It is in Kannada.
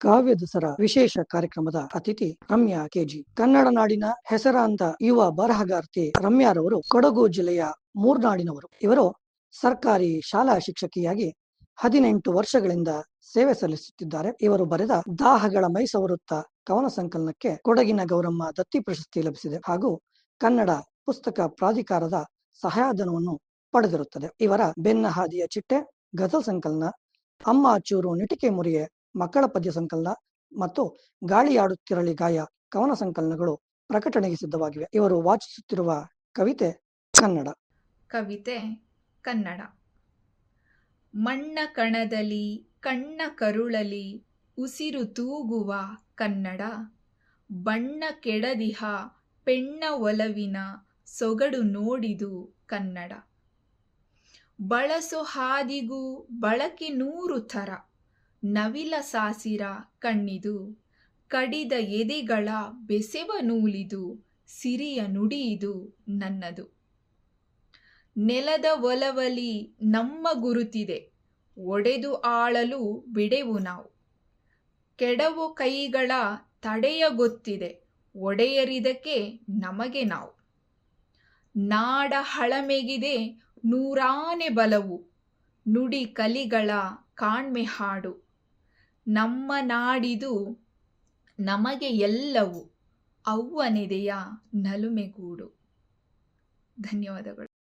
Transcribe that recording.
ಕಾವ್ಯ ದಸರಾ ವಿಶೇಷ ಕಾರ್ಯಕ್ರಮದ ಅತಿಥಿ ರಮ್ಯಾ ಕೆಜಿ. ಕನ್ನಡ ನಾಡಿನ ಹೆಸರಾಂತ ಯುವ ಬರಹಗಾರ್ತಿ ರಮ್ಯಾರವರು ಕೊಡಗು ಜಿಲ್ಲೆಯ ಮೂರ್ನಾಡಿನವರು. ಇವರು ಸರ್ಕಾರಿ ಶಾಲಾ ಶಿಕ್ಷಕಿಯಾಗಿ ಹದಿನೆಂಟು ವರ್ಷಗಳಿಂದ ಸೇವೆ ಸಲ್ಲಿಸುತ್ತಿದ್ದಾರೆ. ಇವರು ಬರೆದ ದಾಹಗಳ ಮೈಸವರುತ್ತ ಕವನ ಸಂಕಲನಕ್ಕೆ ಕೊಡಗಿನ ಗೌರಮ್ಮ ದತ್ತಿ ಪ್ರಶಸ್ತಿ ಲಭಿಸಿದೆ ಹಾಗೂ ಕನ್ನಡ ಪುಸ್ತಕ ಪ್ರಾಧಿಕಾರದ ಸಹಾಯಧನವನ್ನು ಪಡೆದಿರುತ್ತದೆ. ಇವರ ಬೆನ್ನ ಹಾದಿಯ ಚಿಟ್ಟೆ ಗಜಲ್ ಸಂಕಲನ ಅಮ್ಮ ಚೂರು ನಿಟಿಕೆ ಮುರಿಯೆ ಮಕ್ಕಳ ಪದ್ಯ ಸಂಕಲನ ಮತ್ತು ಗಾಳಿಯಾಡುತ್ತಿರಲಿ ಗಾಯ, ಕವನ ಸಂಕಲನಗಳು ಪ್ರಕಟಣೆಗೆ ಸಿದ್ಧವಾಗಿವೆ. ಇವರು ವಾಚಿಸುತ್ತಿರುವ ಕವಿತೆ ಕನ್ನಡ. ಕವಿತೆ ಕನ್ನಡ. ಮಣ್ಣ ಕಣದಲ್ಲಿ, ಕಣ್ಣ ಕರುಳಲಿ, ಉಸಿರು ತೂಗುವ ಕನ್ನಡ. ಬಣ್ಣ ಕೆಡದಿಹ, ಪೆಣ್ಣ ಒಲವಿನ ಸೊಗಡು ನೋಡಿದು ಕನ್ನಡ. ಬಳಸೋ ಹಾದಿಗೂ ಬಳಕೆ ನೂರು ಥರ. ನವಿಲ ಸಾಸಿರ ಕಣ್ಣಿದು, ಕಡಿದ ಎದೆಗಳ ಬೆಸೆವ ನೂಲಿದು, ಸಿರಿಯ ನುಡಿಯಿದು ನನ್ನದು. ನೆಲದ ಒಲವಲಿ ನಮ್ಮ ಗುರುತಿದೆ, ಒಡೆದು ಆಳಲು ಬಿಡೆವು ನಾವು. ಕೆಡವು ಕೈಗಳ ತಡೆಯ ಗೊತ್ತಿದೆ, ಒಡೆಯರಿದಕ್ಕೆ ನಮಗೆ ನಾವು. ನಾಡ ಹಳಮೆಗಿದೆ ನೂರಾನೆ ಬಲವು, ನುಡಿ ಕಲಿಗಳ ಕಾಣ್ಮೆ ಹಾಡು. ನಮ್ಮ ನಾಡಿದು ನಮಗೆ ಎಲ್ಲವೂ ಅವ್ವನೆದೆಯ ನಲುಮೆಗೂಡು. ಧನ್ಯವಾದಗಳು.